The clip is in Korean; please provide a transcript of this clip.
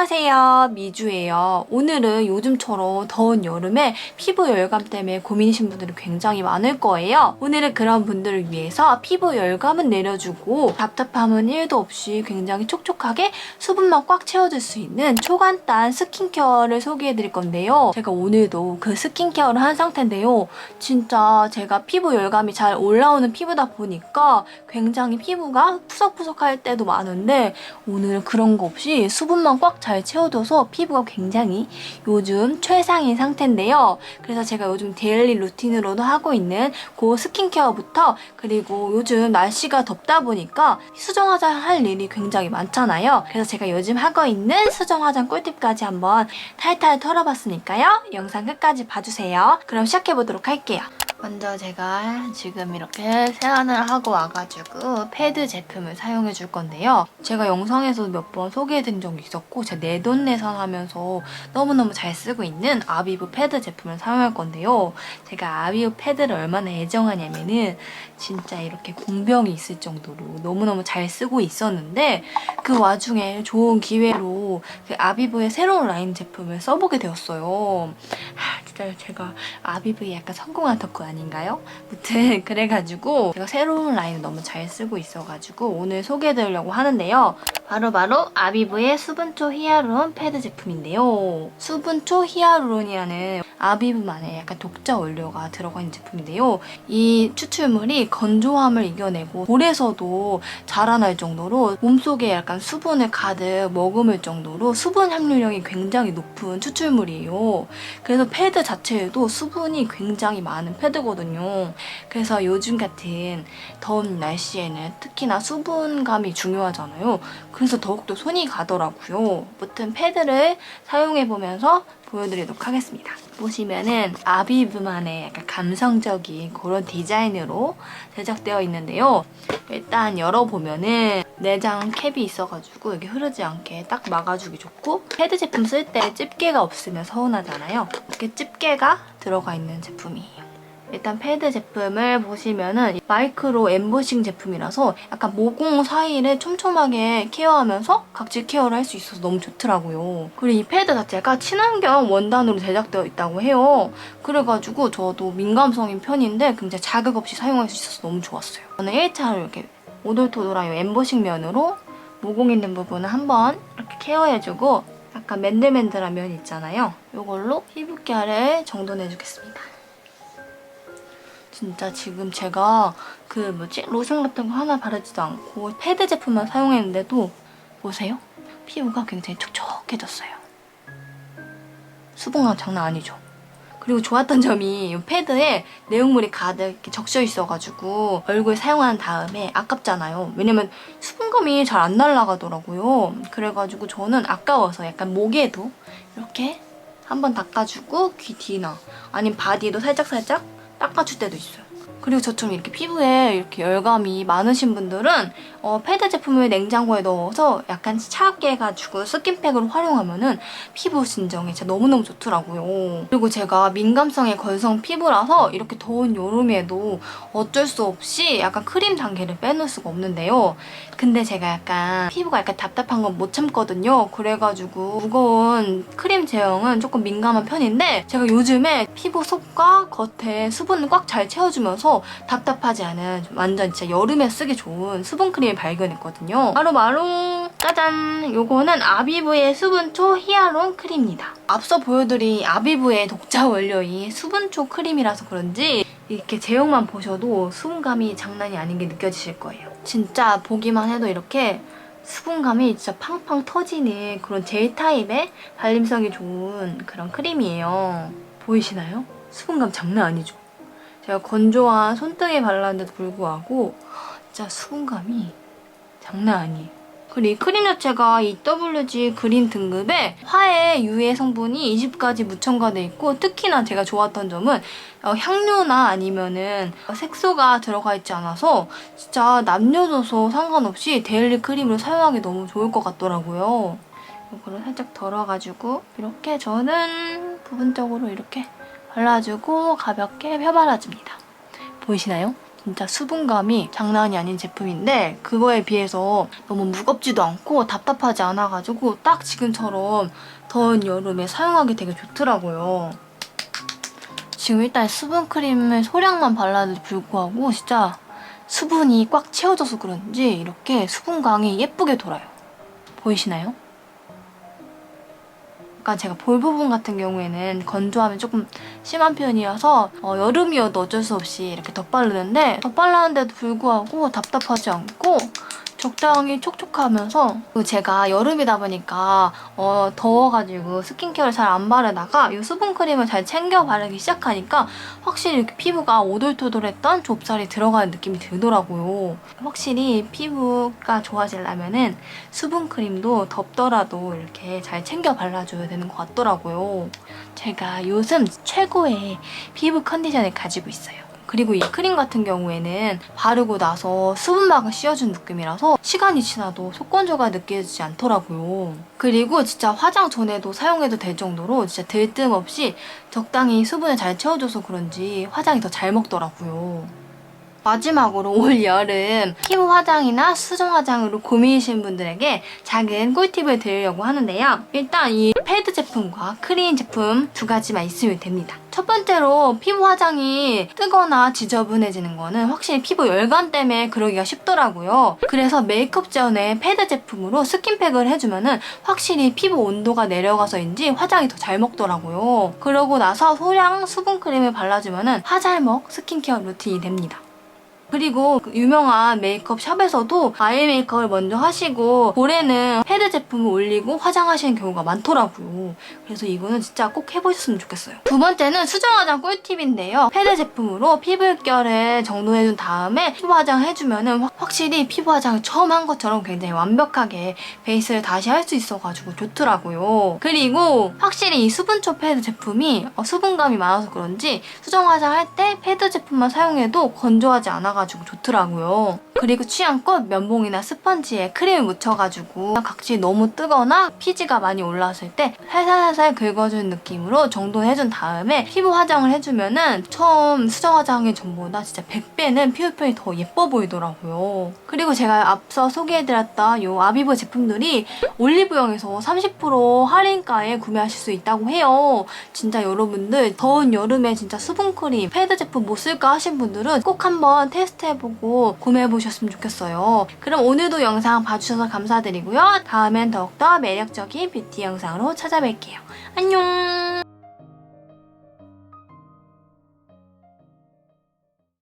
안녕하세요. 미주예요. 오늘은 요즘처럼 더운 여름에 피부 열감 때문에 고민이신 분들이 굉장히 많을 거예요. 오늘은 그런 분들을 위해서 피부 열감은 내려주고 답답함은 1도 없이 굉장히 촉촉하게 수분만 꽉 채워줄 수 있는 초간단 스킨케어를 소개해 드릴 건데요. 제가 오늘도 그 스킨케어를 한 상태인데요. 진짜 제가 피부 열감이 잘 올라오는 피부다 보니까 굉장히 피부가 푸석푸석할 때도 많은데 오늘은 그런 거 없이 수분만 꽉 잘 채워줘서 피부가 굉장히 요즘 최상인 상태인데요. 그래서 제가 요즘 데일리 루틴으로도 하고 있는 그 스킨케어부터 그리고 요즘 날씨가 덥다 보니까 수정 화장 할 일이 굉장히 많잖아요. 그래서 제가 요즘 하고 있는 수정 화장 꿀팁까지 한번 탈탈 털어봤으니까요. 영상 끝까지 봐주세요. 그럼 시작해보도록 할게요. 먼저 제가 지금 이렇게 세안을 하고 와가지고 패드 제품을 사용해 줄 건데요. 제가 영상에서 몇 번 소개해 드린 적이 있었고 제가 내돈 내산 하면서 너무너무 잘 쓰고 있는 아비브 패드 제품을 사용할 건데요. 제가 아비브 패드를 얼마나 애정하냐면은 진짜 이렇게 공병이 있을 정도로 너무너무 잘 쓰고 있었는데 그 와중에 좋은 기회로 그 아비브의 새로운 라인 제품을 써보게 되었어요. 하, 진짜 제가 아비브에 약간 성공한 덕후 아닌가요? 무튼 그래가지고 제가 새로운 라인을 너무 잘 쓰고 있어가지고 오늘 소개해드리려고 하는데요. 바로바로 아비브의 수분초 히아루론 패드 제품인데요. 수분초 히아루론이라는 아비브만의 약간 독자 원료가 들어가 있는 제품인데요. 이 추출물이 건조함을 이겨내고 볼에서도 자라날 정도로 몸속에 약간 수분을 가득 머금을 정도로 수분 함유량이 굉장히 높은 추출물이에요. 그래서 패드 자체에도 수분이 굉장히 많은 패드거든요. 그래서 요즘 같은 더운 날씨에는 특히나 수분감이 중요하잖아요. 그래서 더욱더 손이 가더라고요. 무튼 패드를 사용해보면서 보여드리도록 하겠습니다. 보시면은 아비브만의 약간 감성적인 그런 디자인으로 제작되어 있는데요. 일단 열어보면은 내장 캡이 있어가지고 여기 흐르지 않게 딱 막아주기 좋고 패드 제품 쓸 때 집게가 없으면 서운하잖아요. 이렇게 집게가 들어가 있는 제품이에요. 일단 패드 제품을 보시면은 마이크로 엠보싱 제품이라서 약간 모공 사이를 촘촘하게 케어하면서 각질 케어를 할 수 있어서 너무 좋더라고요. 그리고 이 패드 자체가 친환경 원단으로 제작되어 있다고 해요. 그래가지고 저도 민감성인 편인데 굉장히 자극 없이 사용할 수 있어서 너무 좋았어요. 저는 1차로 이렇게 오돌토돌한 이 엠보싱 면으로 모공 있는 부분을 한번 이렇게 케어해주고 약간 맨들맨들한 면 있잖아요. 이걸로 피부결을 정돈해주겠습니다. 진짜 지금 제가 그 뭐지 로션 같은 거 하나 바르지도 않고 패드 제품만 사용했는데도 보세요. 피부가 굉장히 촉촉해졌어요. 수분감 장난 아니죠. 그리고 좋았던 점이 이 패드에 내용물이 가득 적셔 있어가지고 얼굴 사용한 다음에 아깝잖아요. 왜냐면 수분감이 잘 안 날아가더라고요. 그래가지고 저는 아까워서 약간 목에도 이렇게 한번 닦아주고 귀 뒤나 아니면 바디도 살짝살짝 닦아줄 때도 있어요. 그리고 저처럼 이렇게 피부에 이렇게 열감이 많으신 분들은 어, 패드 제품을 냉장고에 넣어서 약간 차갑게 해가지고 스킨팩으로 활용하면은 피부 진정에 진짜 너무너무 좋더라고요. 그리고 제가 민감성의 건성 피부라서 이렇게 더운 여름에도 어쩔 수 없이 약간 크림 단계를 빼놓을 수가 없는데요. 근데 제가 약간 피부가 약간 답답한 건 못 참거든요. 그래가지고 무거운 크림 제형은 조금 민감한 편인데 제가 요즘에 피부 속과 겉에 수분을 꽉 잘 채워주면서 답답하지 않은 완전 진짜 여름에 쓰기 좋은 수분 크림을 발견했거든요. 바로 바로 짜잔! 요거는 아비브의 수분초 히알론 크림입니다. 앞서 보여드린 아비브의 독자 원료인 수분초 크림이라서 그런지 이렇게 제형만 보셔도 수분감이 장난이 아닌 게 느껴지실 거예요. 진짜 보기만 해도 이렇게 수분감이 진짜 팡팡 터지는 그런 젤 타입의 발림성이 좋은 그런 크림이에요. 보이시나요? 수분감 장난 아니죠? 제가 건조한 손등에 발랐는데도 불구하고 진짜 수분감이 장난 아니에요. 그리고 이 크림 자체가 EWG 그린 등급에 화해 유해 성분이 20가지 무첨가돼 있고 특히나 제가 좋았던 점은 어, 향료나 아니면은 색소가 들어가 있지 않아서 진짜 남녀노소 상관없이 데일리 크림을 사용하기 너무 좋을 것 같더라고요. 이거를 살짝 덜어가지고 이렇게 저는 부분적으로 이렇게 발라주고 가볍게 펴발라줍니다. 보이시나요? 진짜 수분감이 장난이 아닌 제품인데 그거에 비해서 너무 무겁지도 않고 답답하지 않아가지고 딱 지금처럼 더운 여름에 사용하기 되게 좋더라고요. 지금 일단 수분크림을 소량만 발라도 불구하고 진짜 수분이 꽉 채워져서 그런지 이렇게 수분광이 예쁘게 돌아요. 보이시나요? 약간 제가 볼 부분 같은 경우에는 건조함이 조금 심한 편이어서 어, 여름이어도 어쩔 수 없이 이렇게 덧바르는데 덧바르는데도 불구하고 답답하지 않고 적당히 촉촉하면서 그리고 제가 여름이다 보니까 어, 더워가지고 스킨케어를 잘 안 바르다가 이 수분크림을 잘 챙겨 바르기 시작하니까 확실히 이렇게 피부가 오돌토돌했던 좁쌀이 들어가는 느낌이 들더라고요. 확실히 피부가 좋아지려면은 수분크림도 덥더라도 이렇게 잘 챙겨 발라줘야 되는 것 같더라고요. 제가 요즘 최고의 피부 컨디션을 가지고 있어요. 그리고 이 크림 같은 경우에는 바르고 나서 수분막을 씌워준 느낌이라서 시간이 지나도 속건조가 느껴지지 않더라고요. 그리고 진짜 화장 전에도 사용해도 될 정도로 진짜 들틈 없이 적당히 수분을 잘 채워줘서 그런지 화장이 더 잘 먹더라고요. 마지막으로 올 여름 피부 화장이나 수정 화장으로 고민이신 분들에게 작은 꿀팁을 드리려고 하는데요. 일단 이 패드 제품과 크림 제품 두 가지만 있으면 됩니다. 첫 번째로 피부 화장이 뜨거나 지저분해지는 거는 확실히 피부 열감 때문에 그러기가 쉽더라고요. 그래서 메이크업 전에 패드 제품으로 스킨팩을 해주면은 확실히 피부 온도가 내려가서인지 화장이 더 잘 먹더라고요. 그러고 나서 소량 수분크림을 발라주면은 화잘먹 스킨케어 루틴이 됩니다. 그리고 그 유명한 메이크업 샵에서도 아이 메이크업을 먼저 하시고 볼에는 패드 제품을 올리고 화장하시는 경우가 많더라고요. 그래서 이거는 진짜 꼭 해보셨으면 좋겠어요. 두 번째는 수정 화장 꿀팁인데요. 패드 제품으로 피부결을 정돈해준 다음에 피부 화장 해주면은 확- 확실히 피부 화장을 처음 한 것처럼 굉장히 완벽하게 베이스를 다시 할 수 있어가지고 좋더라고요. 그리고 확실히 이 수분초 패드 제품이 어, 수분감이 많아서 그런지 수정 화장 할 때 패드 제품만 사용해도 건조하지 않아가지고 좋더라고요. 그리고 취향껏 면봉이나 스펀지에 크림을 묻혀가지고 각질 너무 뜨거나 피지가 많이 올라왔을 때 살살살살 긁어준 느낌으로 정돈해준 다음에 피부 화장을 해주면 은 처음 수정 화장의 전보다 진짜 100배는 피부 표현이 더 예뻐 보이더라고요. 그리고 제가 앞서 소개해드렸던 이 아비브 제품들이 올리브영에서 30% 할인가에 구매하실 수 있다고 해요. 진짜 여러분들 더운 여름에 진짜 수분크림, 패드 제품 못 쓸까 하신 분들은 꼭 한번 테스트해보고 구매해 보셨으면 좋겠어요. 그럼 오늘도 영상 봐주셔서 감사드리고요. 다음엔 더욱더 매력적인 뷰티 영상으로 찾아뵐게요. 안녕!